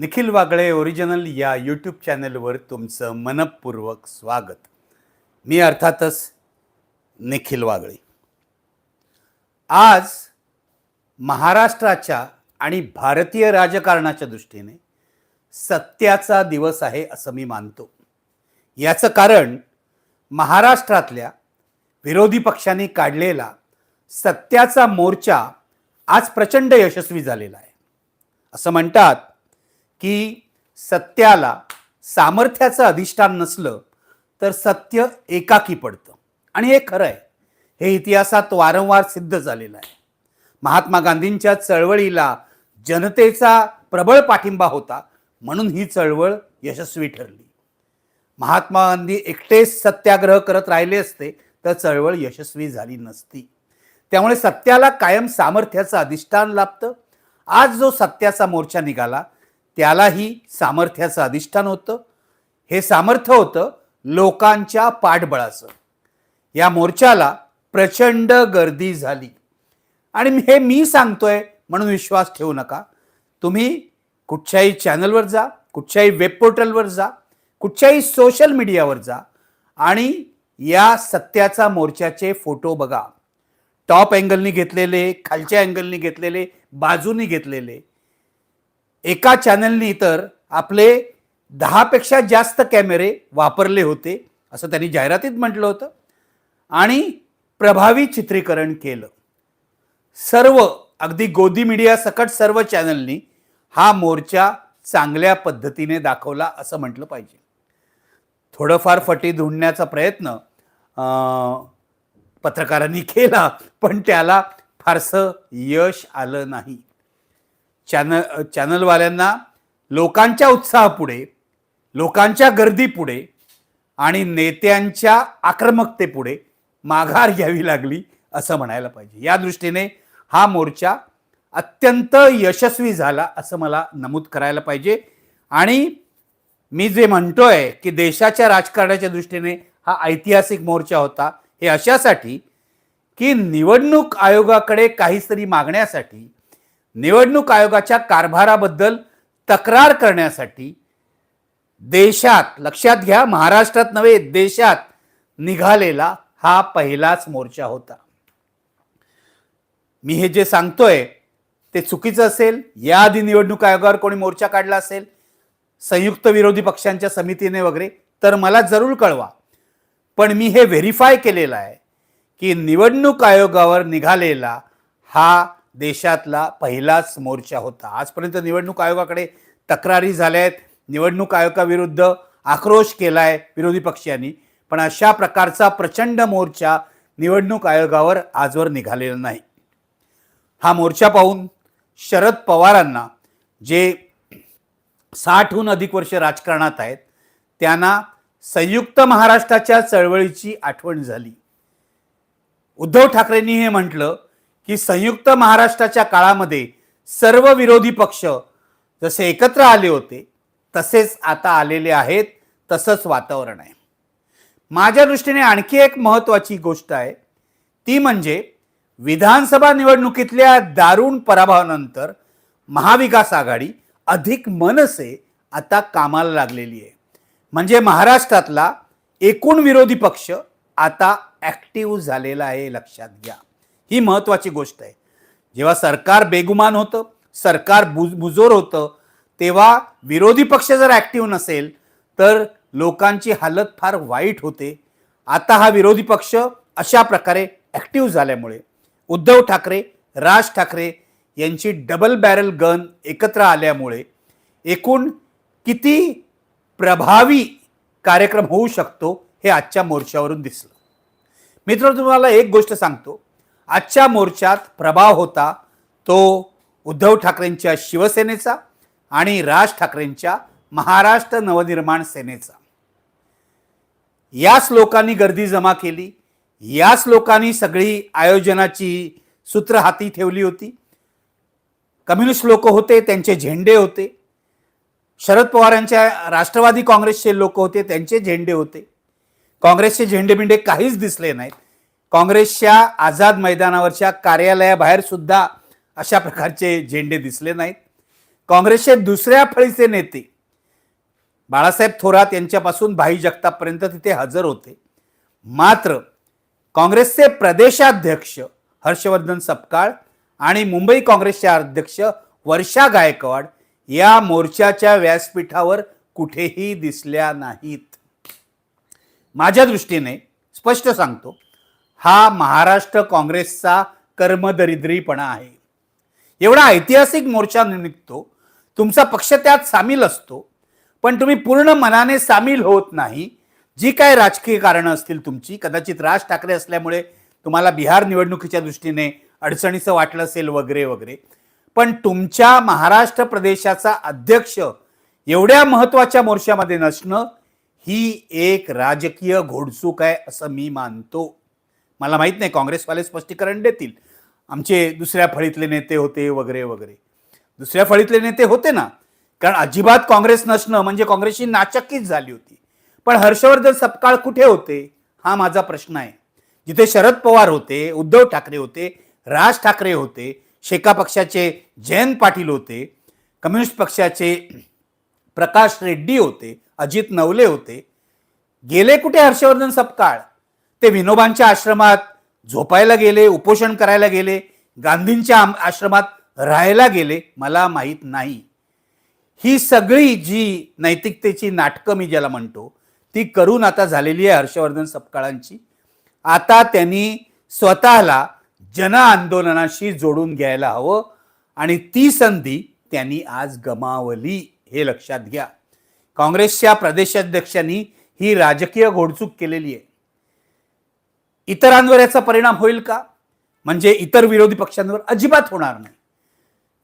Nikhil Wagle original या YouTube चॅनलवर तुमचं मनपूर्वक स्वागत. मी अर्थातच निखिल वागळे. आज महाराष्ट्राच्या आणि भारतीय राजकारणाच्या दृष्टीने सत्याचा दिवस आहे असं मी मानतो. याचं कारण महाराष्ट्रातल्या विरोधी पक्षांनी काढलेला सत्याचा मोर्चा आज प्रचंड यशस्वी झालेला आहे. असं म्हणतात की सत्याला सामर्थ्याचं अधिष्ठान नसलं तर सत्य एकाकी पडतं. आणि हे खरं आहे. हे इतिहासात वारंवार सिद्ध झालेलं आहे. महात्मा गांधींच्या चळवळीला जनतेचा प्रबळ पाठिंबा होता म्हणून ही चळवळ यशस्वी ठरली. महात्मा गांधी एकटेच सत्याग्रह करत राहिले असते तर चळवळ यशस्वी झाली नसती. त्यामुळे सत्याला कायम सामर्थ्याचं अधिष्ठान लाभतं. आज जो सत्याचा मोर्चा निघाला त्यालाही सामर्थ्याचं अधिष्ठान होतं. हे सामर्थ्य होतं लोकांच्या पाठबळाचं. या मोर्चाला प्रचंड गर्दी झाली. आणि हे मी सांगतोय म्हणून विश्वास ठेवू नका. तुम्ही कुठच्याही चॅनलवर जा कुठच्याही वेब पोर्टलवर जा कुठच्याही सोशल मीडियावर जा आणि या सत्याचा मोर्चाचे फोटो बघा. टॉप अँगलनी घेतलेले खालच्या अँगलनी घेतलेले बाजूनी घेतलेले. एका चॅनलनी तर आपले दहापेक्षा जास्त कॅमेरे वापरले होते असं त्यांनी जाहिरातीत म्हटलं होतं. आणि प्रभावी चित्रीकरण केलं. सर्व अगदी गोदी मीडिया सकट सर्व चॅनलनी हा मोर्चा चांगल्या पद्धतीने दाखवला असं म्हटलं पाहिजे. थोडंफार फटी धुंडण्याचा प्रयत्न पत्रकारांनी केला पण त्याला फारसं यश आलं नाही. चॅनल चॅनलवाल्यांना लोकांच्या उत्साहापुढे लोकांच्या गर्दीपुढे आणि नेत्यांच्या आक्रमकतेपुढे माघार घ्यावी लागली असं म्हणायला पाहिजे. या दृष्टीने हा मोर्चा अत्यंत यशस्वी झाला असं मला नमूद करायला पाहिजे. आणि मी जे म्हणतोय की देशाच्या राजकारणाच्या दृष्टीने हा ऐतिहासिक मोर्चा होता हे अशासाठी की निवडणूक आयोगाकडे काहीतरी मागण्यासाठी निवडणूक आयोगाच्या कारभाराबद्दल तक्रार करण्यासाठी देशात लक्षात घ्या महाराष्ट्रात नव्हे देशात निघालेला हा पहिलाच मोर्चा होता. मी हे जे सांगतोय ते चुकीचं असेल. याआधी निवडणूक आयोगावर कोणी मोर्चा काढला असेल संयुक्त विरोधी पक्षांच्या समितीने वगैरे तर मला जरूर कळवा. पण मी हे व्हेरीफाय केलेलं आहे की निवडणूक आयोगावर निघालेला हा देशातला पहिलाच मोर्चा होता. आजपर्यंत निवडणूक आयोगाकडे तक्रारी झाल्या आहेत निवडणूक आयोगाविरुद्ध आक्रोश केला आहे विरोधी पक्षांनी. पण अशा प्रकारचा प्रचंड मोर्चा निवडणूक आयोगावर आजवर निघालेला नाही. हा मोर्चा पाहून शरद पवारांना जे साठहून अधिक वर्ष राजकारणात आहेत त्यांना संयुक्त महाराष्ट्राच्या चळवळीची आठवण झाली. उद्धव ठाकरेंनी हे म्हटलं की संयुक्त महाराष्ट्राच्या काळामध्ये सर्व विरोधी पक्ष जसे एकत्र आले होते तसेच आता आलेले आहेत तसंच वातावरण आहे. माझ्या दृष्टीने आणखी एक महत्त्वाची गोष्ट आहे. ती म्हणजे विधानसभा निवडणुकीतल्या दारुण पराभवानंतर महाविकास आघाडी अधिक मनसे आता कामाला लागलेली आहे. म्हणजे महाराष्ट्रातला एकूण विरोधी पक्ष आता ॲक्टिव्ह झालेला आहे लक्षात घ्या. ही महत्त्वाची गोष्ट आहे. जेव्हा सरकार बेगुमान होतं सरकार बुज बुजोर होतं तेव्हा विरोधी पक्ष जर ॲक्टिव्ह नसेल तर लोकांची हालत फार वाईट होते. आता हा विरोधी पक्ष अशा प्रकारे ॲक्टिव्ह झाल्यामुळे उद्धव ठाकरे राज ठाकरे यांची डबल बॅरल गन एकत्र आल्यामुळे एकूण किती प्रभावी कार्यक्रम होऊ शकतो हे आजच्या मोर्चावरून दिसलं. मित्र तुम्हाला एक गोष्ट सांगतो. आजच्या मोर्चात प्रभाव होता तो उद्धव ठाकरेंच्या शिवसेनेचा आणि राज ठाकरेंच्या महाराष्ट्र नवनिर्माण सेनेचा. याच लोकांनी गर्दी जमा केली याच लोकांनी सगळी आयोजनाची सूत्र हाती ठेवली होती. कम्युनिस्ट लोक होते त्यांचे झेंडे होते. शरद पवारांच्या राष्ट्रवादी काँग्रेसचे लोक होते त्यांचे झेंडे होते. काँग्रेसचे झेंडे बिंडे काहीच दिसले नाहीत. काँग्रेसच्या आझाद मैदानावरच्या कार्यालयाबाहेर सुद्धा अशा प्रकारचे झेंडे दिसले नाहीत. काँग्रेसचे दुसऱ्या फळीचे नेते बाळासाहेब थोरात यांच्यापासून भाई जगतापपर्यंत तिथे हजर होते. मात्र काँग्रेसचे प्रदेशाध्यक्ष हर्षवर्धन सपकाळ आणि मुंबई काँग्रेसचे अध्यक्ष वर्षा गायकवाड या मोर्चाच्या व्यासपीठावर कुठेही दिसल्या नाहीत. माझ्या दृष्टीने स्पष्ट सांगतो हा महाराष्ट्र काँग्रेसचा कर्मदरिद्रीपणा आहे. एवढा ऐतिहासिक मोर्चा निघतो तुमचा पक्ष त्यात सामील असतो पण तुम्ही पूर्ण मनाने सामील होत नाही. जी काय राजकीय कारणं असतील तुमची कदाचित राज ठाकरे असल्यामुळे तुम्हाला बिहार निवडणुकीच्या दृष्टीने अडचणीचं वाटलं असेल वगैरे वगैरे. पण तुमच्या महाराष्ट्र प्रदेशाचा अध्यक्ष एवढ्या महत्त्वाच्या मोर्चामध्ये नसणं ही एक राजकीय घोडसूक आहे असं मी मानतो. मला माहीत नाही काँग्रेसवाले स्पष्टीकरण देतील. आमचे दुसऱ्या फळीतले नेते होते वगैरे वगैरे. दुसऱ्या फळीतले नेते होते ना कारण अजिबात काँग्रेस नसणं म्हणजे काँग्रेसची नाचक्कीच झाली होती. पण हर्षवर्धन सपकाळ कुठे होते हा माझा प्रश्न आहे. जिथे शरद पवार होते उद्धव ठाकरे होते राज ठाकरे होते शेका पक्षाचे जयंत पाटील होते कम्युनिस्ट पक्षाचे प्रकाश रेड्डी होते अजित नवले होते. गेले कुठे हर्षवर्धन सपकाळ? ते विनोबांच्या आश्रमात झोपायला गेले उपोषण करायला गेले गांधींच्या आश्रमात राहायला गेले मला माहीत नाही. ही सगळी जी नैतिकतेची नाटकं मी ज्याला म्हणतो ती करून आता झालेली आहे हर्षवर्धन सपकाळांची. आता त्यांनी स्वतःला जन आंदोलनाशी जोडून घ्यायला हवं आणि ती संधी त्यांनी आज गमावली हे लक्षात घ्या. काँग्रेसच्या प्रदेशाध्यक्षांनी ही राजकीय घोडचूक केलेली आहे. इतरांवर याचा परिणाम होईल का? म्हणजे इतर विरोधी पक्षांवर अजिबात होणार नाही.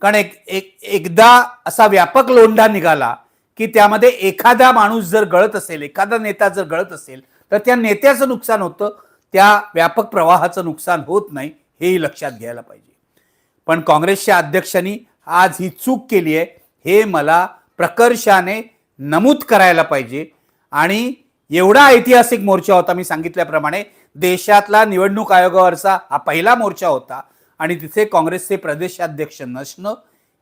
कारण एक एक एकदा असा व्यापक लोंढा निघाला की त्यामध्ये एखादा माणूस जर गळत असेल एखादा नेता जर गळत असेल तर त्या नेत्याचं नुकसान होतं त्या व्यापक प्रवाहाचं नुकसान होत नाही हेही लक्षात घ्यायला पाहिजे. पण काँग्रेसच्या अध्यक्षांनी आज ही चूक केली आहे हे मला प्रकर्षाने नमूद करायला पाहिजे. आणि एवढा ऐतिहासिक मोर्चा होता मी सांगितल्याप्रमाणे देशातला निवडणूक आयोगावरचा हा पहिला मोर्चा होता आणि तिथे काँग्रेसचे प्रदेशाध्यक्ष नसणं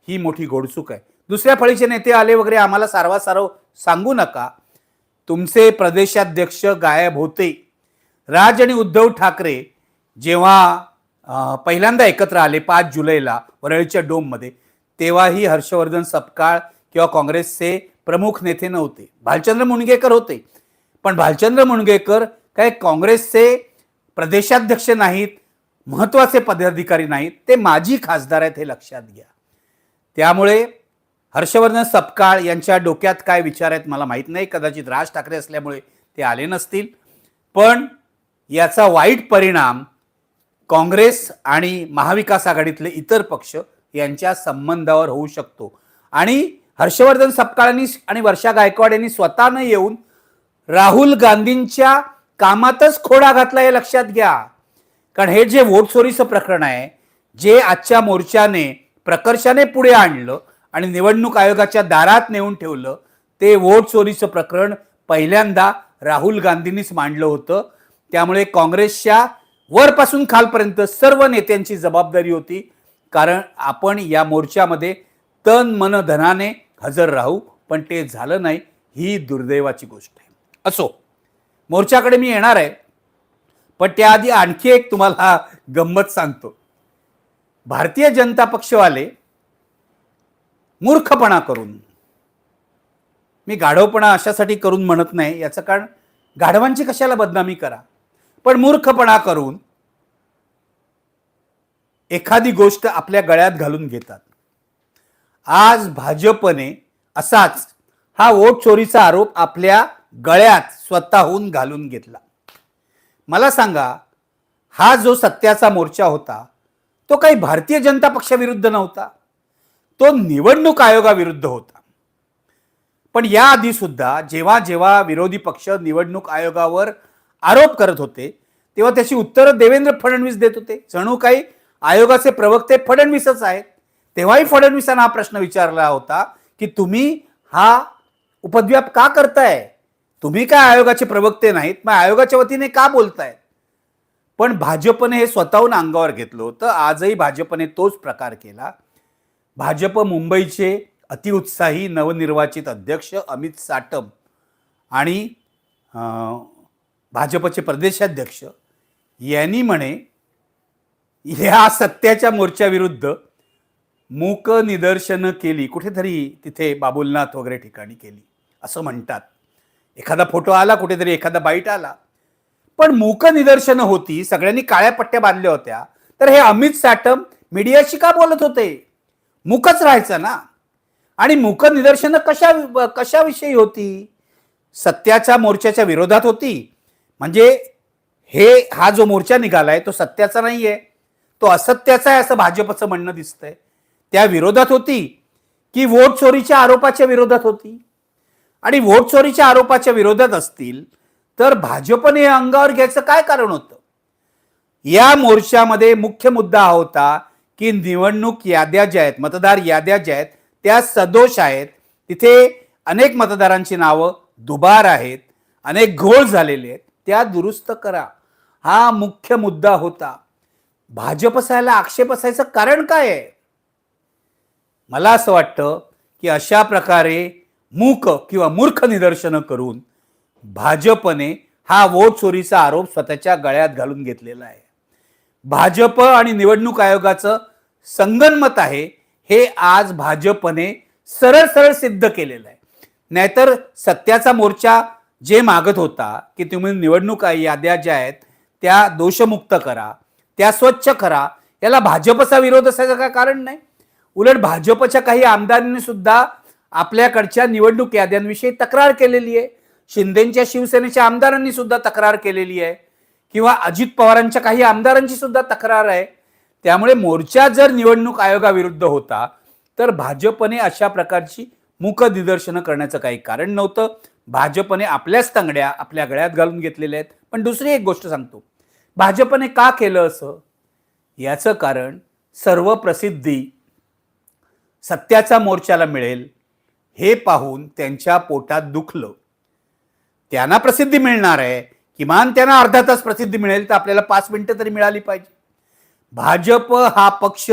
ही मोठी गोडचूक आहे. दुसऱ्या फळीचे नेते आले वगैरे आम्हाला सारवासारव सांगू नका. तुमचे प्रदेशाध्यक्ष गायब होते. राज आणि उद्धव ठाकरे जेव्हा पहिल्यांदा एकत्र आले पाच जुलैला वरळीच्या डोममध्ये तेव्हाही हर्षवर्धन सपकाळ किंवा काँग्रेसचे प्रमुख नेते नव्हते. भालचंद्र मुणगेकर होते. पण भालचंद्र मुणगेकर काय काँग्रेसचे प्रदेशाध्यक्ष नाहीत महत्त्वाचे पदाधिकारी नाहीत ते माजी खासदार आहेत हे लक्षात घ्या. त्यामुळे हर्षवर्धन सपकाळ यांच्या डोक्यात काय विचार आहेत मला माहीत नाही. कदाचित राज ठाकरे असल्यामुळे ते आले नसतील. पण याचा वाईट परिणाम काँग्रेस आणि महाविकास आघाडीतले इतर पक्ष यांच्या संबंधावर होऊ शकतो. आणि हर्षवर्धन सपकाळांनी आणि वर्षा गायकवाड यांनी स्वतःनं येऊन राहुल गांधींच्या कामातच खोडा घातला हे लक्षात घ्या. कारण हे जे वोट चोरीचं प्रकरण आहे जे आजच्या मोर्चाने प्रकर्षाने पुढे आणलं आणि निवडणूक आयोगाच्या दारात नेऊन ठेवलं ते वोट चोरीचं प्रकरण पहिल्यांदा राहुल गांधींनीच मांडलं होतं. त्यामुळे काँग्रेसच्या वरपासून खालपर्यंत सर्व नेत्यांची जबाबदारी होती. कारण आपण या मोर्चामध्ये तन मन धनाने हजर राहू पण ते झालं नाही ही दुर्दैवाची गोष्ट आहे. असो. मोर्चाकडे मी येणार आहे. पण त्याआधी आणखी एक तुम्हाला गंमत सांगतो. भारतीय जनता पक्षवाले मूर्खपणा करून मी गाढवपणा अशासाठी करून म्हणत नाही याचं कारण गाढवांची कशाला बदनामी करा? पण मूर्खपणा करून एखादी गोष्ट आपल्या गळ्यात घालून घेतात. आज भाजपने असाच हा वोट चोरीचा आरोप आपल्या गळ्यात स्वतःहून घालून घेतला. मला सांगा हा जो सत्याचा मोर्चा होता तो काही भारतीय जनता पक्षाविरुद्ध नव्हता. तो निवडणूक आयोगाविरुद्ध होता. पण याआधी सुद्धा जेव्हा जेव्हा विरोधी पक्ष निवडणूक आयोगावर आरोप करत होते तेव्हा त्याची उत्तरं देवेंद्र फडणवीस देत होते. जणू काही आयोगाचे प्रवक्ते फडणवीसच आहेत. तेव्हाही फडणवीसांना हा प्रश्न विचारला होता की तुम्ही हा उपद्व्याप का करताय? तुम्ही काय आयोगाचे प्रवक्ते नाहीत मग आयोगाच्या वतीने का बोलताय? पण भाजपने हे स्वतःहून अंगावर घेतलं होतं. आजही भाजपने तोच प्रकार केला. भाजप मुंबईचे अतिउत्साही नवनिर्वाचित अध्यक्ष अमित साटम आणि भाजपचे प्रदेशाध्यक्ष यांनी म्हणे ह्या सत्याच्या मोर्चाविरुद्ध मूक निदर्शनं केली. कुठेतरी तिथे बाबुलनाथ वगैरे ठिकाणी केली. असं म्हणतात. एखादा फोटो आला कुठेतरी एखादा बाईट आला. पण मूक निदर्शनं होती सगळ्यांनी काळ्या पट्ट्या बांधल्या होत्या. तर हे अमित साटम मीडियाशी का बोलत होते? मुकच राहायचं ना? आणि मूक निदर्शनं कशा कशाविषयी होती? सत्याच्या मोर्चाच्या विरोधात होती. म्हणजे हे हा जो मोर्चा निघालाय तो सत्याचा नाहीये. तो असत्याचा आहे असं भाजपचं म्हणणं दिसतंय. त्या विरोधात होती की वोट चोरीच्या आरोपाच्या विरोधात होती? आणि वोट चोरीच्या आरोपाच्या विरोधात असतील तर भाजपने हे अंगावर घ्यायचं काय कारण होतं? या मोर्चामध्ये मुख्य मुद्दा हा होता की निवडणूक याद्या ज्या आहेत मतदार याद्या ज्या आहेत त्या सदोष आहेत. तिथे अनेक मतदारांची नावं दुबार आहेत अनेक घोळ झालेले आहेत. त्या दुरुस्त करा. हा मुख्य मुद्दा होता. भाजप असायला आक्षेप असायचं कारण काय आहे? मला असं वाटतं की अशा प्रकारे मूक किंवा मूर्ख निदर्शनं करून भाजपने हा वोट चोरीचा आरोप स्वतःच्या गळ्यात घालून घेतलेला आहे. भाजप आणि निवडणूक आयोगाचं संगनमत आहे हे आज भाजपने सरळ सरळ सिद्ध केलेलं आहे. नाहीतर सत्याचा मोर्चा जे मागत होता की तुम्ही निवडणूक याद्या ज्या आहेत त्या दोषमुक्त करा त्या स्वच्छ करा याला भाजपचा विरोध असायचं काय कारण नाही? उलट भाजपच्या काही आमदारांनी सुद्धा आपल्याकडच्या निवडणूक याद्यांविषयी तक्रार केलेली आहे. शिंदेच्या शिवसेनेच्या आमदारांनी सुद्धा तक्रार केलेली आहे. किंवा अजित पवारांच्या काही आमदारांची सुद्धा तक्रार आहे. त्यामुळे मोर्चा जर निवडणूक आयोगाविरुद्ध होता तर भाजपने अशा प्रकारची मुख निदर्शनं करण्याचं काही कारण नव्हतं. भाजपने आपल्याच तंगड्या आपल्या गळ्यात घालून घेतलेल्या आहेत. पण दुसरी एक गोष्ट सांगतो. भाजपने का केलं असं? याचं कारण सर्व प्रसिद्धी सत्याचा मोर्चाला मिळेल. हे पाहून त्यांच्या पोटात दुखलं. त्यांना प्रसिद्धी मिळणार आहे. किमान त्यांना अर्धा तास प्रसिद्धी मिळेल तर आपल्याला पाच मिनिटं तरी मिळाली पाहिजे. भाजप हा पक्ष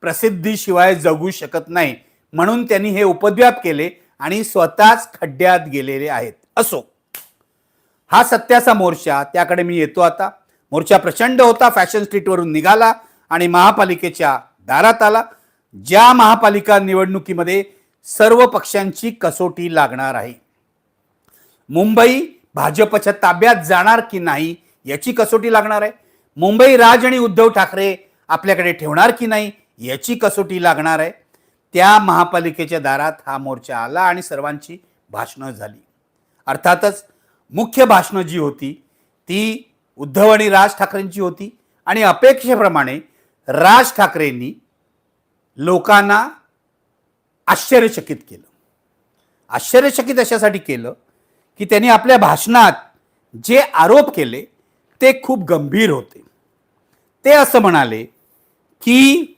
प्रसिद्धीशिवाय जगू शकत नाही म्हणून त्यांनी हे उपद्व्याप केले आणि स्वतःच खड्ड्यात गेलेले आहेत. असो. हा सत्याचा मोर्चा त्याकडे मी येतो आता. मोर्चा प्रचंड होता फॅशन स्ट्रीटवरून निघाला आणि महापालिकेच्या दारात आला. ज्या महापालिका निवडणुकीमध्ये सर्व पक्षांची कसोटी लागणार आहे. मुंबई भाजपच्या ताब्यात जाणार की नाही याची कसोटी लागणार आहे? मुंबई राज आणि उद्धव ठाकरे आपल्याकडे ठेवणार की नाही याची कसोटी लागणार आहे? त्या महापालिकेच्या दारात हा मोर्चा आला आणि सर्वांची भाषणं झाली. अर्थातच मुख्य भाषणं जी होती ती उद्धव आणि राज ठाकरेंची होती आणि अपेक्षेप्रमाणे राज ठाकरेंनी लोकांना आश्चर्यचकित केलं. आश्चर्यचकित अशासाठी केलं की त्यांनी आपल्या भाषणात जे आरोप केले ते खूप गंभीर होते. ते असं म्हणाले की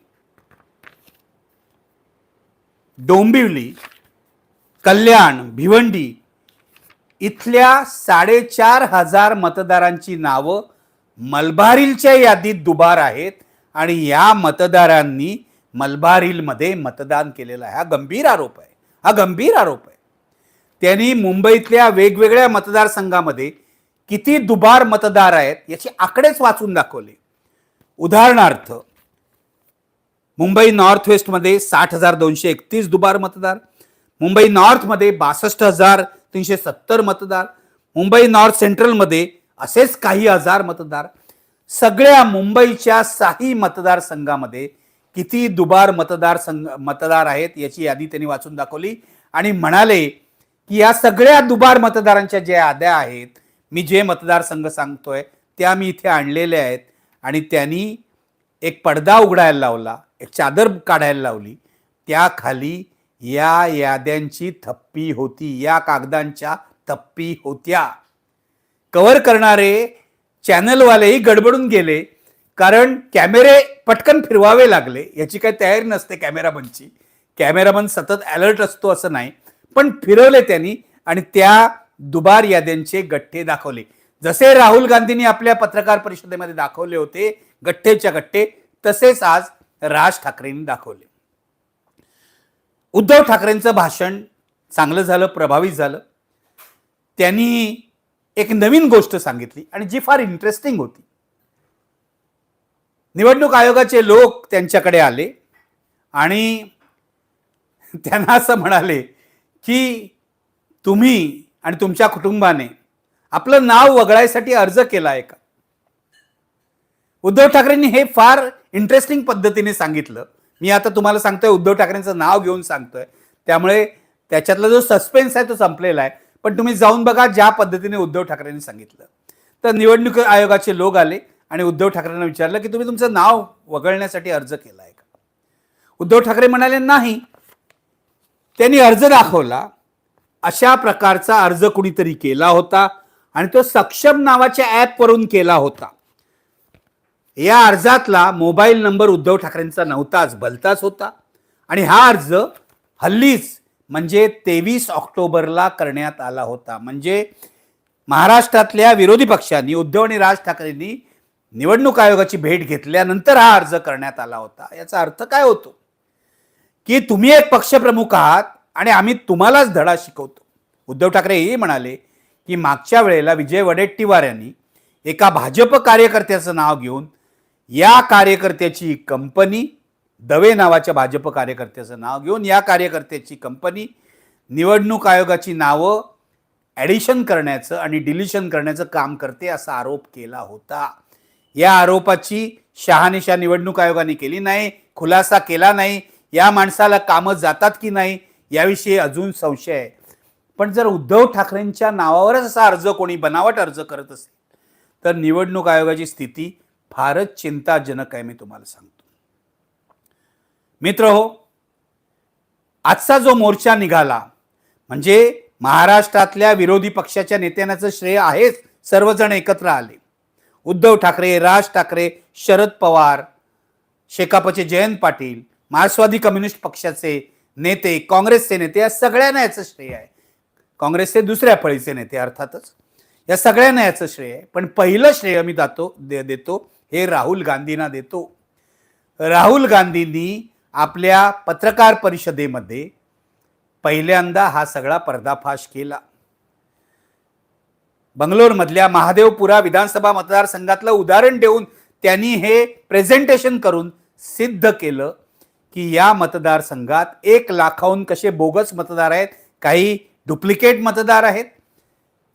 डोंबिवली कल्याण भिवंडी इथल्या साडेचार हजार मतदारांची नावं मलबारीलच्या यादीत दुबार आहेत आणि या मतदारांनी मलबार हिलमध्ये मतदान केलेलं आहे. हा गंभीर आरोप आहे. हा गंभीर आरोप आहे. त्यांनी मुंबईतल्या वेगवेगळ्या मतदारसंघामध्ये किती दुबार मतदार आहेत याचे आकडेच वाचून दाखवले. उदाहरणार्थ मुंबई नॉर्थ वेस्टमध्ये साठ हजार दोनशे एकतीस दुबार मतदार मुंबई नॉर्थमध्ये बासष्ट हजार तीनशे सत्तर मतदार मुंबई नॉर्थ सेंट्रलमध्ये असेच काही हजार मतदार. सगळ्या मुंबईच्या साही मतदारसंघामध्ये किती दुबार मतदार संघ मतदार आहेत याची यादी त्यांनी वाचून दाखवली. आणि म्हणाले की या सगळ्या दुबार मतदारांच्या ज्या याद्या आहेत मी जे मतदारसंघ सांगतोय त्या मी इथे आणलेल्या आहेत. आणि त्यांनी एक पडदा उघडायला लावला एक चादर काढायला लावली. त्याखाली या याद्यांची थप्पी होती या कागदांच्या थप्पी होत्या. कव्हर करणारे चॅनलवालेही गडबडून गेले. कारण कॅमेरे पटकन फिरवावे लागले याची काही तयारी नसते कॅमेरामनची. कॅमेरामन सतत अलर्ट असतो असं नाही पण फिरवले त्यांनी आणि त्या दुबार याद्यांचे गठ्ठे दाखवले. जसे राहुल गांधींनी आपल्या पत्रकार परिषदेमध्ये दाखवले होते गठ्ठेच्या गठ्ठे तसेच आज राज ठाकरेंनी दाखवले. उद्धव ठाकरेंचं भाषण चांगलं झालं प्रभावी झालं. त्यांनी एक नवीन गोष्ट सांगितली आणि जी फार इंटरेस्टिंग होती. निवडणूक आयोगाचे लोक त्यांच्याकडे आले आणि त्यांना असं म्हणाले की तुम्ही आणि तुमच्या कुटुंबाने आपलं नाव वगळायसाठी अर्ज केला आहे का? उद्धव ठाकरेंनी हे फार इंटरेस्टिंग पद्धतीने सांगितलं. मी आता तुम्हाला सांगतोय उद्धव ठाकरेंचं नाव घेऊन सांगतोय. त्यामुळे त्याच्यातला जो सस्पेन्स आहे तो संपलेला आहे. पण तुम्ही जाऊन बघा ज्या पद्धतीने उद्धव ठाकरेंनी सांगितलं. तर निवडणूक आयोगाचे लोक आले. आणि उद्धव ठाकरेंना विचारलं की तुम्ही तुमचं नाव वगळण्यासाठी अर्ज केला आहे का? उद्धव ठाकरे म्हणाले नाही. त्यांनी अर्ज दाखवला. अशा प्रकारचा अर्ज कुणीतरी केला होता आणि तो सक्षम नावाच्या ॲपवरून केला होता. या अर्जातला मोबाईल नंबर उद्धव ठाकरेंचा नव्हताच भलताच होता. आणि हा अर्ज हल्लीच म्हणजे तेवीस ऑक्टोबरला करण्यात आला होता. म्हणजे महाराष्ट्रातल्या विरोधी पक्षांनी उद्धव आणि राज ठाकरेंनी निवडणूक आयोगाची भेट घेतल्यानंतर हा अर्ज करण्यात आला होता. याचा अर्थ काय होतो? की तुम्ही एक पक्षप्रमुख आहात आणि आम्ही तुम्हालाच धडा शिकवतो. उद्धव ठाकरे हेही म्हणाले की मागच्या वेळेला विजय वडेट्टीवार यांनी एका भाजप कार्यकर्त्याचं नाव घेऊन या कार्यकर्त्याची कंपनी दवे नावाच्या भाजप कार्यकर्त्याचं नाव घेऊन या कार्यकर्त्याची कंपनी निवडणूक आयोगाची नावं ॲडिशन करण्याचं आणि डिलिशन करण्याचं काम करते असा आरोप केला होता. या आरोपाची शहानिशा निवडणूक आयोगाने केली नाही खुलासा केला नाही या माणसाला कामं जातात की नाही याविषयी अजून संशय आहे. पण जर उद्धव ठाकरेंच्या नावावरच असा अर्ज कोणी बनावट अर्ज करत असेल तर निवडणूक आयोगाची स्थिती फारच चिंताजनक आहे मी तुम्हाला सांगतो. मित्र हो आजचा जो मोर्चा निघाला म्हणजे महाराष्ट्रातल्या विरोधी पक्षाच्या नेत्यांचं श्रेय आहेच सर्वजण एकत्र आले. उद्धव ठाकरे राज ठाकरे शरद पवार शेकापचे जयंत पाटील मार्क्सवादी कम्युनिस्ट पक्षाचे नेते काँग्रेसचे नेते या सगळ्यांना याचं श्रेय आहे. काँग्रेसचे दुसऱ्या फळीचे नेते अर्थातच. या सगळ्यांना याचं श्रेय आहे. पण पहिलं श्रेय मी दातो दे देतो हे राहुल गांधींना देतो. राहुल गांधींनी आपल्या पत्रकार परिषदेमध्ये पहिल्यांदा हा सगळा पर्दाफाश केला. बंगलोरमधल्या महादेवपुरा विधानसभा मतदारसंघातलं उदाहरण देऊन त्यांनी हे प्रेझेंटेशन करून सिद्ध केलं की या मतदारसंघात एक लाखाहून कसे बोगस मतदार आहेत काही डुप्लिकेट मतदार आहेत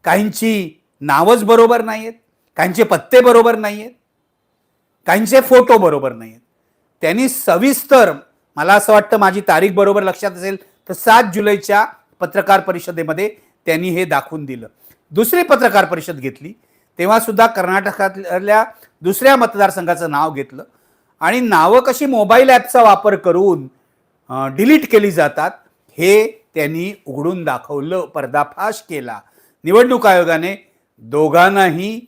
काहींची नावच बरोबर नाही आहेत काहींचे पत्ते बरोबर नाही आहेत काहींचे फोटो बरोबर नाही आहेत त्यांनी सविस्तर मला असं वाटतं माझी तारीख बरोबर लक्षात असेल तर सात जुलैच्या पत्रकार परिषदेमध्ये त्यांनी हे दाखवून दिलं. दुसरी पत्रकार परिषद घेतली. तेव्हा सुद्धा कर्नाटकातल्या दुसऱ्या मतदारसंघाचं नाव घेतलं. आणि नावं कशी मोबाईल ॲपचा वापर करून डिलीट केली जातात हे त्यांनी उघडून दाखवलं पर्दाफाश केला. निवडणूक आयोगाने दोघांनाही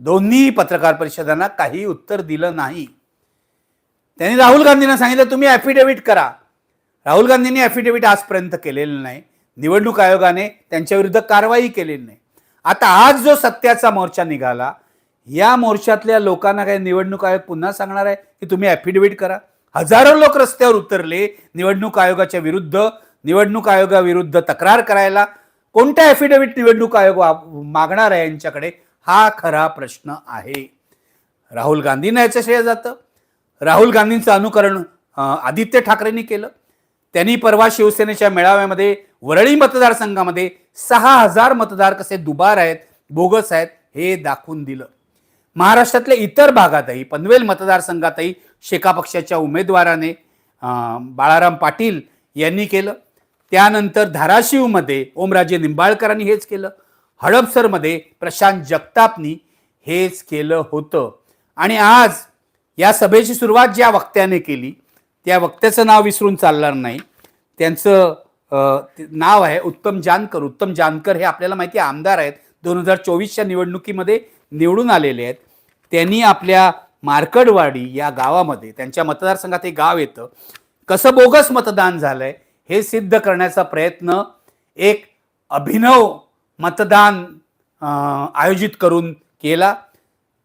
दोन्ही पत्रकार परिषदांना काही उत्तर दिलं नाही. त्यांनी राहुल गांधींना सांगितलं तुम्ही ॲफिडेव्हिट करा. राहुल गांधींनी ॲफिडेव्हिट आजपर्यंत केलेलं नाही. निवडणूक आयोगाने त्यांच्याविरुद्ध कारवाई केलेली नाही. आता आज जो सत्याचा मोर्चा निघाला या मोर्चातल्या लोकांना काही निवडणूक आयोग पुन्हा सांगणार आहे की तुम्ही ॲफिडेव्हिट करा. हजारो लोक रस्त्यावर उतरले निवडणूक आयोगाच्या विरुद्ध निवडणूक आयोगाविरुद्ध तक्रार करायला. कोणत्या ॲफिडेव्हिट निवडणूक आयोग मागणार आहे यांच्याकडे? हा खरा प्रश्न आहे. राहुल गांधींना याचं श्रेय जातं. राहुल गांधींचं अनुकरण आदित्य ठाकरेंनी केलं. त्यांनी परवा शिवसेनेच्या मेळाव्यामध्ये वरळी मतदारसंघामध्ये सहा हजार मतदार कसे दुबार आहेत बोगस आहेत हे दाखवून दिलं. महाराष्ट्रातल्या इतर भागातही पनवेल मतदारसंघातही शेका पक्षाच्या उमेदवाराने बाळाराम पाटील यांनी केलं. त्यानंतर धाराशिवमध्ये ओमराजे निंबाळकरांनी हेच केलं. हडपसरमध्ये प्रशांत जगतापनी हेच केलं होतं. आणि आज या सभेची सुरुवात ज्या वक्त्याने केली त्या वक्त्याचं नाव विसरून चालणार नाही. त्यांचं नाव आहे उत्तम जानकर. उत्तम जानकर हे आपल्याला माहिती आहे आमदार आहेत. दोन हजार चोवीसच्या निवडणुकीमध्ये निवडून आलेले आहेत. त्यांनी आपल्या मार्कडवाडी या गावामध्ये त्यांच्या मतदारसंघात हे गाव येतं. कसं बोगस मतदान झालंय हे सिद्ध करण्याचा प्रयत्न एक अभिनव मतदान आयोजित करून केला.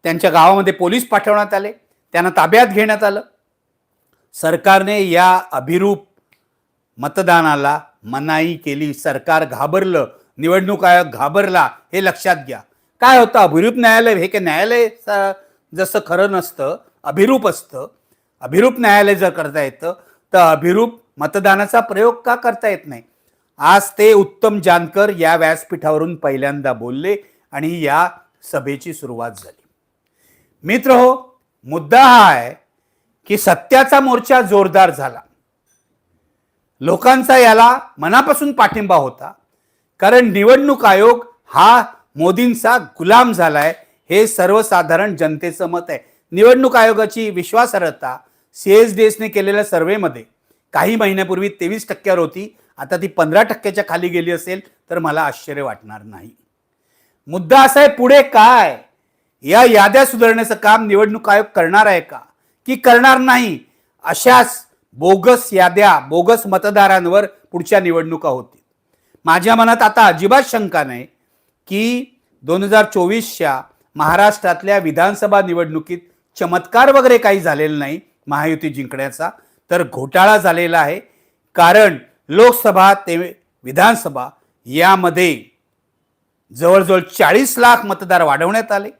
त्यांच्या गावामध्ये पोलीस पाठवण्यात आले. त्यांना ताब्यात घेण्यात आलं. सरकारने या अभिरूप मतदानाला मनाई केली. सरकार घाबरलं. निवडणूक आयोग घाबरला हे लक्षात घ्या. काय होतं? अभिरूप न्यायालय हे काय न्यायालय जसं खरं नसतं अभिरूप असतं. अभिरूप न्यायालय जर करता येतं तर अभिरूप मतदानाचा प्रयोग का करता येत नाही? आज ते उत्तम जानकर या व्यासपीठावरून पहिल्यांदा बोलले आणि या सभेची सुरुवात झाली. मित्र हो मुद्दा हा आहे की सत्याचा मोर्चा जोरदार झाला. लोकांचा याला मनापासून पाठिंबा होता. कारण निवडणूक आयोग हा मोदींचा गुलाम झालाय हे सर्वसाधारण जनतेचं मत आहे. निवडणूक आयोगाची विश्वासार्हता सी एस डी एसने केलेल्या सर्व्हेमध्ये काही महिन्यापूर्वी तेवीस टक्क्यावर होती. आता ती पंधरा टक्क्याच्या खाली गेली असेल तर मला आश्चर्य वाटणार नाही. मुद्दा असा आहे पुढे काय? या याद्या सुधारण्याचं काम निवडणूक आयोग करणार आहे का? की करणार नाही अशाच बोगस याद्या बोगस मतदारांवर पुढच्या निवडणुका होतील. माझ्या मनात आता अजिबात शंका नाही की दोन हजार चोवीसच्या महाराष्ट्रातल्या विधानसभा निवडणुकीत चमत्कार वगैरे काही झालेला नाही महायुती जिंकण्याचा तर घोटाळा झालेला आहे. कारण लोकसभा ते विधानसभा यामध्ये जवळजवळ चाळीस लाख मतदार वाढवण्यात आले.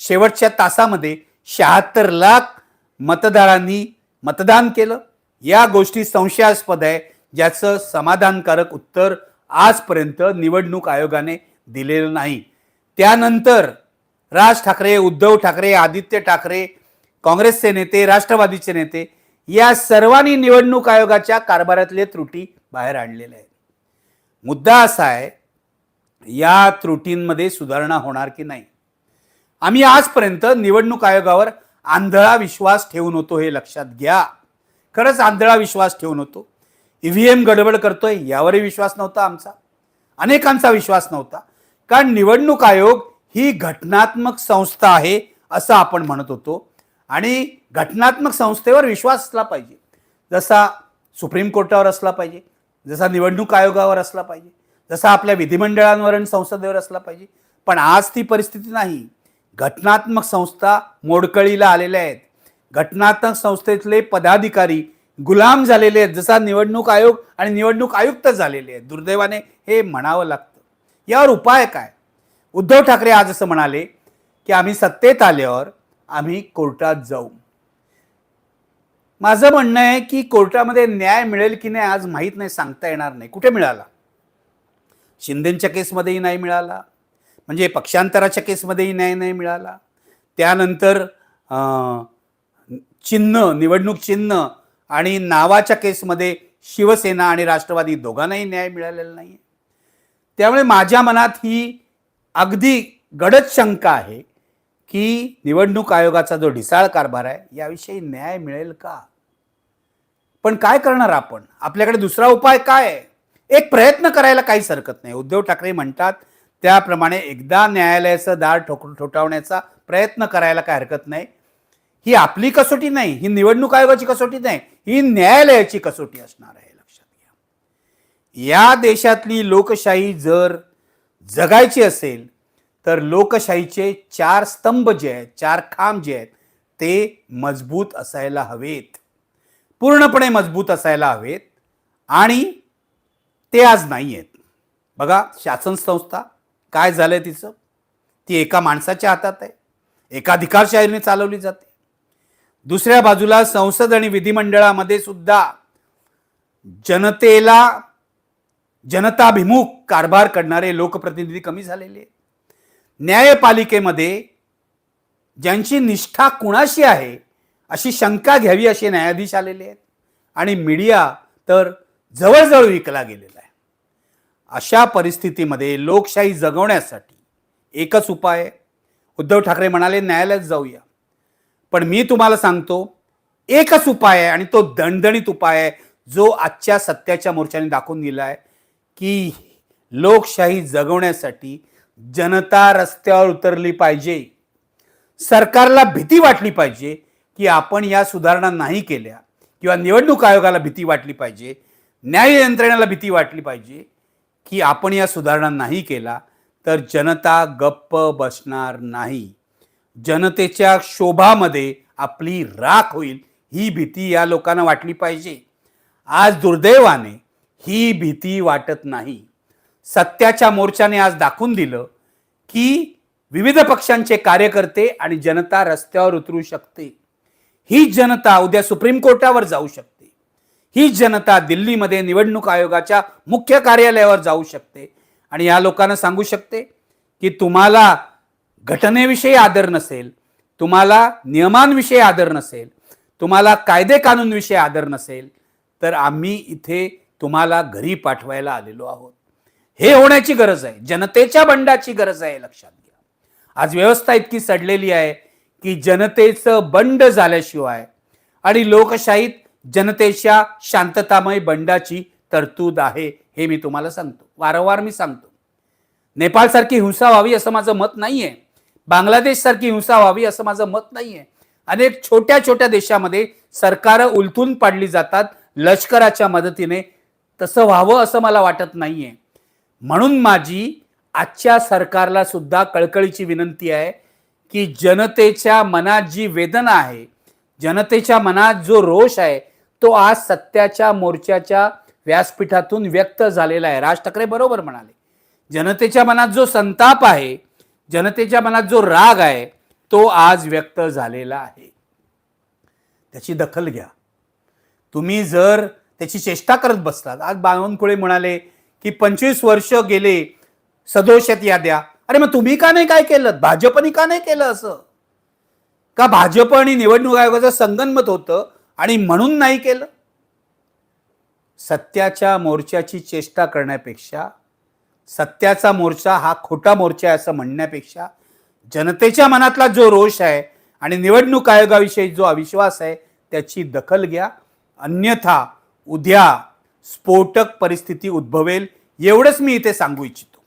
शेवटच्या तासामध्ये शहात्तर लाख मतदारांनी मतदान केलं. या गोष्टी संशयास्पद आहे ज्याचं समाधानकारक उत्तर आजपर्यंत निवडणूक आयोगाने दिलेलं नाही. त्यानंतर राज ठाकरे उद्धव ठाकरे आदित्य ठाकरे काँग्रेसचे नेते राष्ट्रवादीचे नेते या सर्वांनी निवडणूक आयोगाच्या कारभारातले त्रुटी बाहेर आणलेल्या आहेत. मुद्दा असा आहे या त्रुटींमध्ये सुधारणा होणार की नाही? आम्ही आजपर्यंत निवडणूक आयोगावर आंधळा विश्वास ठेवून होतो हे लक्षात घ्या. खरंच आंधळा विश्वास ठेवून होतो. ईव्हीएम गडबड करतोय यावरही विश्वास नव्हता आमचा. अनेकांचा विश्वास नव्हता. कारण निवडणूक आयोग ही घटनात्मक संस्था आहे असं आपण म्हणत होतो. आणि घटनात्मक संस्थेवर विश्वास असला पाहिजे. जसा सुप्रीम कोर्टावर असला पाहिजे जसा निवडणूक आयोगावर असला पाहिजे जसा आपल्या विधिमंडळांवर आणि संसदेवर असला पाहिजे. पण आज ती परिस्थिती नाही. घटनात्मक संस्था मोडकळीला आलेल्या आहेत. घटनात्मक संस्थेतले पदाधिकारी गुलाम झालेले आहेत जसा निवडणूक आयोग आणि निवडणूक आयुक्त झालेले आहेत. दुर्दैवाने हे म्हणावं लागतं. यावर उपाय काय? उद्धव ठाकरे आज असं म्हणाले की आम्ही सत्तेत आल्यावर आम्ही कोर्टात जाऊ. माझं म्हणणं आहे की कोर्टामध्ये न्याय मिळेल की नाही आज माहीत नाही सांगता येणार नाही. कुठे मिळाला? शिंदेच्या केसमध्येही नाही मिळाला. म्हणजे पक्षांतराच्या केसमध्येही न्याय नाही मिळाला. त्यानंतर चिन्ह निवडणूक चिन्ह आणि नावाच्या केसमध्ये शिवसेना आणि राष्ट्रवादी दोघांनाही न्याय मिळालेला नाही त्यामुळे माझ्या मनात ही अगदी गडद शंका आहे की निवडणूक आयोगाचा जो ढिसाळ कारभार आहे याविषयी न्याय मिळेल का? पण काय करणार आपण? आपल्याकडे दुसरा उपाय काय? आहे एक प्रयत्न करायला काहीच हरकत नाही. उद्धव ठाकरे म्हणतात त्याप्रमाणे एकदा न्यायालयाचं दार ठोक ठोठावण्याचा प्रयत्न करायला काय हरकत नाही. ही आपली कसोटी नाही ही निवडणूक आयोगाची कसोटी नाही ही न्यायालयाची कसोटी असणार आहे लक्षात घ्या. या देशातली लोकशाही जर जगायची असेल तर लोकशाहीचे चार स्तंभ जे आहेत चार खांब जे आहेत ते मजबूत असायला हवेत. पूर्णपणे मजबूत असायला हवेत आणि ते आज नाही आहेत बघा शासन संस्था काय झालंय तिचं? ती एका माणसाच्या हातात आहे. एकाधिकारशाहीने चालवली जाते. दुसऱ्या बाजूला संसद आणि विधिमंडळामध्ये सुद्धा जनतेला जनताभिमुख कारभार करणारे लोकप्रतिनिधी कमी झालेले आहेत. न्यायपालिकेमध्ये ज्यांची निष्ठा कुणाशी आहे अशी शंका घ्यावी असे न्यायाधीश आलेले आहेत. आणि मीडिया तर जवळजवळ विकला गेलेला आहे. अशा परिस्थितीमध्ये लोकशाही जगवण्यासाठी एकच उपाय उद्धव ठाकरे म्हणाले न्यायालयात जाऊया. पण मी तुम्हाला सांगतो एकच उपाय आहे आणि तो दणदणीत उपाय आहे जो आजच्या सत्याच्या मोर्चाने दाखवून दिला आहे की लोकशाही जगवण्यासाठी जनता रस्त्यावर उतरली पाहिजे. सरकारला भीती वाटली पाहिजे की आपण या सुधारणा नाही केल्या किंवा निवडणूक आयोगाला भीती वाटली पाहिजे न्याय यंत्रणेला भीती वाटली पाहिजे की आपण या सुधारणा नाही केला तर जनता गप्प बसणार नाही. जनतेच्या शोभामध्ये आपली राख होईल ही भीती या लोकांना वाटली पाहिजे. आज दुर्दैवाने ही भीती वाटत नाही. सत्याच्या मोर्चाने आज दाखवून दिलं की विविध पक्षांचे कार्यकर्ते आणि जनता रस्त्यावर उतरू शकते. ही जनता उद्या सुप्रीम कोर्टावर जाऊ शकते. ही जनता दिल्लीमध्ये निवडणूक आयोगाच्या मुख्य कार्यालयावर जाऊ शकते. आणि या लोकांना सांगू शकते की तुम्हाला घटनेविषयी आदर नसेल तुम्हाला नियमांविषयी आदर नसेल तुम्हाला कायदे कानूनविषयी आदर नसेल तर आम्ही इथे तुम्हाला घरी पाठवायला आलेलो आहोत. हे होण्याची गरज आहे. जनतेच्या बंडाची गरज आहे लक्षात घ्या. आज व्यवस्था इतकी सडलेली आहे की जनतेचं बंड झाल्याशिवाय आणि लोकशाहीत जनतेच्या शांततामय बंडाची तरतूद आहे हे मी तुम्हाला सांगतो. वारंवार मी सांगतो. नेपाळसारखी हिंसा व्हावी असं माझं मत नाही आहे बांगलादेशसारखी हिंसा व्हावी असं माझं मत नाहीये. अनेक छोट्या छोट्या देशामध्ये सरकारं उलथून पाडली जातात लष्कराच्या मदतीने. तसं व्हावं असं मला वाटत नाहीये. म्हणून माझी आजच्या सरकारला सुद्धा कळकळीची विनंती आहे की जनतेच्या मनात जी वेदना आहे जनतेच्या मनात जो रोष आहे तो आज सत्याच्या मोर्चाच्या व्यासपीठातून व्यक्त झालेला आहे. राज ठाकरे बरोबर म्हणाले. जनतेच्या मनात जो संताप आहे जनतेच्या मनात जो राग आहे तो आज व्यक्त झालेला आहे. त्याची दखल घ्या. तुम्ही जर त्याची चेष्टा करत बसलात आज बावनकुळे म्हणाले की पंचवीस वर्ष गेले सदोषात याद्या अरे मग तुम्ही का नाही काय केलं? भाजपने का नाही केलं असं? का भाजप आणि निवडणूक आयोगाचं संगनमत होतं? आणि म्हणून नाही केलं. सत्याच्या मोर्चाची चेष्टा करण्यापेक्षा सत्याचा मोर्चा हा खोटा मोर्चा आहे असं म्हणण्यापेक्षा जनतेच्या मनातला जो रोष आहे आणि निवडणूक आयोगाविषयी जो अविश्वास आहे त्याची दखल घ्या. अन्यथा उद्या स्फोटक परिस्थिती उद्भवेल एवढंच मी इथे सांगू इच्छितो.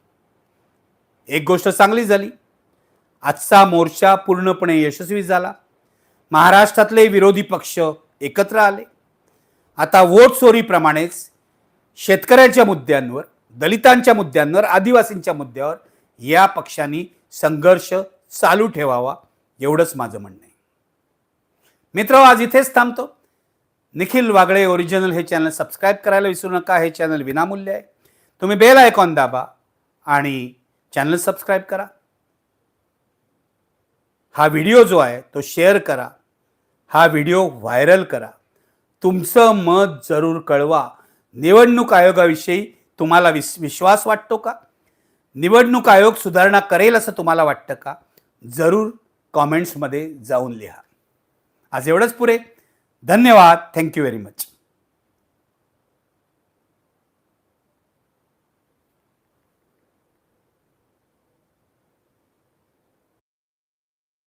एक गोष्ट चांगली झाली. आजचा मोर्चा पूर्णपणे यशस्वी झाला. महाराष्ट्रातले विरोधी पक्ष एकत्र आले. आता वोट चोरीप्रमाणेच शेतकऱ्यांच्या मुद्द्यांवर दलितांच्या मुद्द्यांवर आदिवासींच्या मुद्द्यावर या पक्षांनी संघर्ष चालू ठेवावा एवढंच माझं म्हणणं आहे. मित्र आज इथेच थांबतो. निखिल वागळे ओरिजिनल हे चॅनल सबस्क्राईब करायला विसरू नका. हे चॅनल विनामूल्य आहे. तुम्ही बेल आयकॉन दाबा आणि चॅनल सबस्क्राईब करा. हा व्हिडिओ जो आहे तो शेअर करा. हा व्हिडिओ व्हायरल करा. तुमचं मत जरूर कळवा. निवडणूक आयोगाविषयी तुम्हाला विस विश्वास वाटतो का? निवडणूक आयोग सुधारणा करेल असं तुम्हाला वाटतं का? जरूर कॉमेंट्समध्ये जाऊन लिहा. आज एवढंच पुरे धन्यवाद. Thank you very much